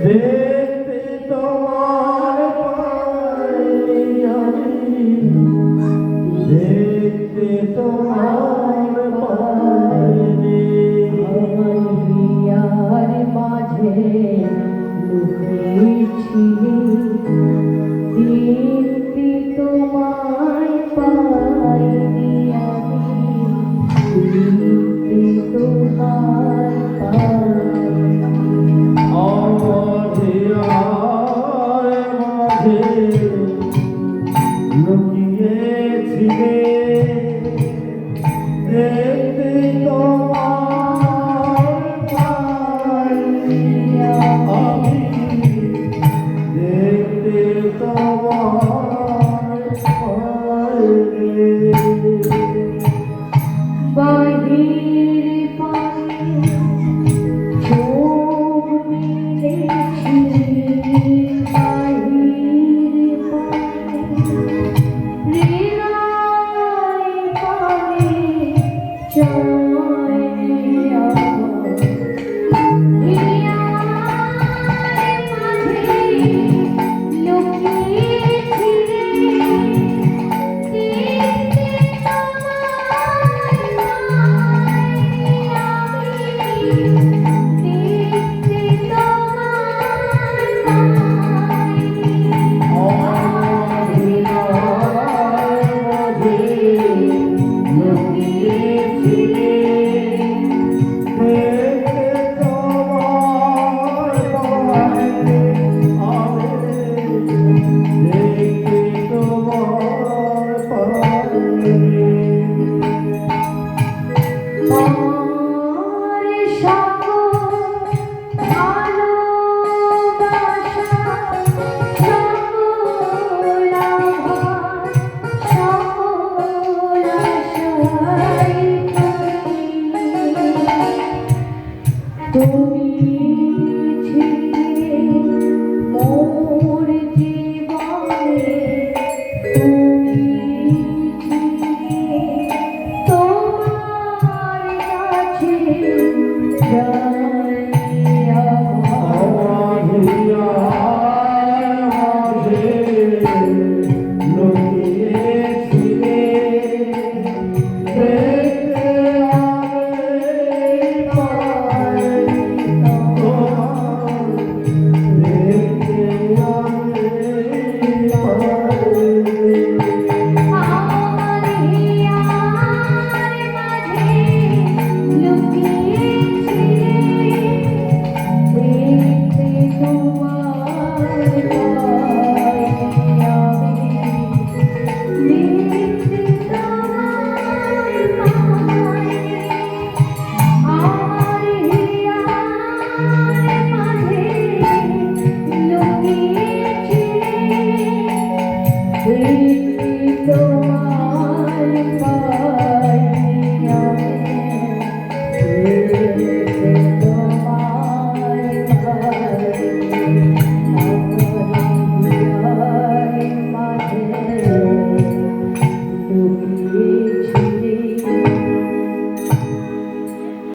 দেখতে তোমার আমি। দেখতে তোমার হিয়ার মাঝে লুকিয়েছি। Yeah. তুমি